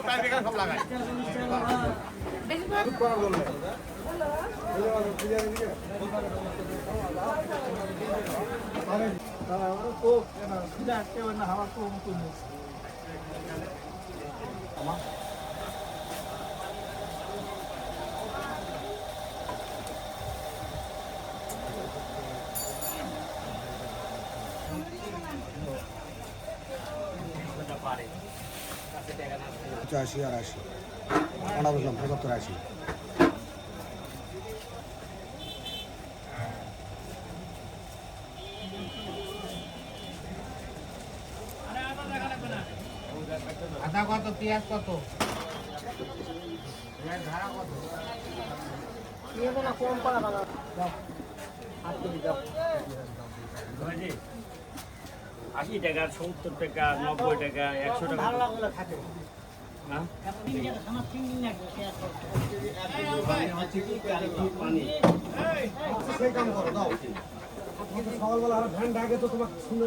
টাকা এখানে সব লাগায় পঁচাশি আর আশি আমরা বুঝলাম পঁচাত্তর আশি। আদা কত পেঁয়াজ কত? আশি টাকা সত্তর টাকা নব্বই টাকা একশো টাকা। হ্যাঁ? পানি সেই কাম করো দাও। কিন্তু সকালবেলা আর ভ্যান ডাকে তো তোমাকে শুনে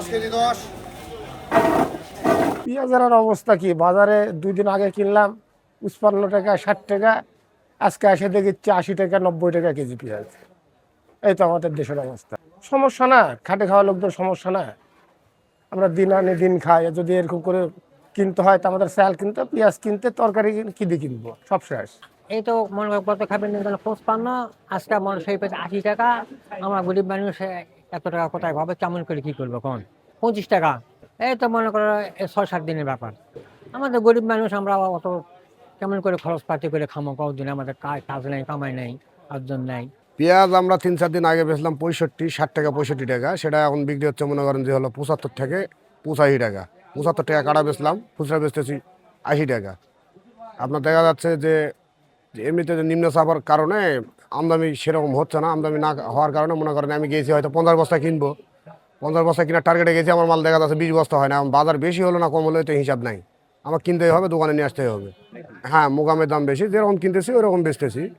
দশ কেজি দশ। পেঁয়াজের অবস্থা কি? বাজারে দুই দিন আগে কিনলাম পঁচপান্ন টাকা ষাট টাকা। আজকে এসে দেখছি আশি টাকা নব্বই টাকা কেজি পেঁয়াজ। এই তো আমাদের দেশের অবস্থা। সমস্যা না? খাটে খাওয়া লোকদের সমস্যা না? আমরা দিন আনি দিন খাই যদি এরকম করে কিনতে হয় তো আমাদের চাল কিনতে পেঁয়াজ কিনতে তরকারি কি দিয়ে কিনবো? সব শেষ। এই তো মনে কত খাবেন পঁচপান্ন আজকে মনে সেই পেয়েছে আশি টাকা আমরা গরিব মানুষ এত টাকা কোথায় ভাবে কেমন করে কি করব কোন? পঁচিশ টাকা। এই তো মনে করো ছয় সাত দিনের ব্যাপার। আমাদের গরিব মানুষ, আমরা অত কেমন করে খরচ পাতি করে খামো কদিন আমাদের কাজ নেই, কামাই নেই অর্জন নেই। পেঁয়াজ আমরা তিন চার দিন আগে বেচলাম পঁয়ষট্টি, ষাট টাকা, পঁয়ষট্টি টাকা। সেটা এখন বিক্রি হচ্ছে, মনে করেন যে হলো পঁচাত্তর থেকে পঁচাশি টাকা। পঁচাত্তর টাকা কাটা বেচলাম, খুচরা বেচতেছি আশি টাকা। আপনার দেখা যাচ্ছে যে যে এমনিতে যে নিম্ন চাপার কারণে আমদানি সেরকম হচ্ছে না। আমদানি না হওয়ার কারণে মনে করেন আমি গিয়েছি হয়তো পঞ্চাশ বস্তা কিনবো। পঞ্চাশ বস্তা কিনার টার্গেটে গেছি, আমার মাল দেখা যাচ্ছে বিশ বস্তা হয় না। বাজার বেশি হলো না, কম হলো তো হিসাব নাই। আমার কিনতেই হবে, দোকানে নিয়ে আসতেই হবে। হ্যাঁ মোকামের দাম বেশি, যেরকম কিনতেছি, ওরকম বেচতেছি।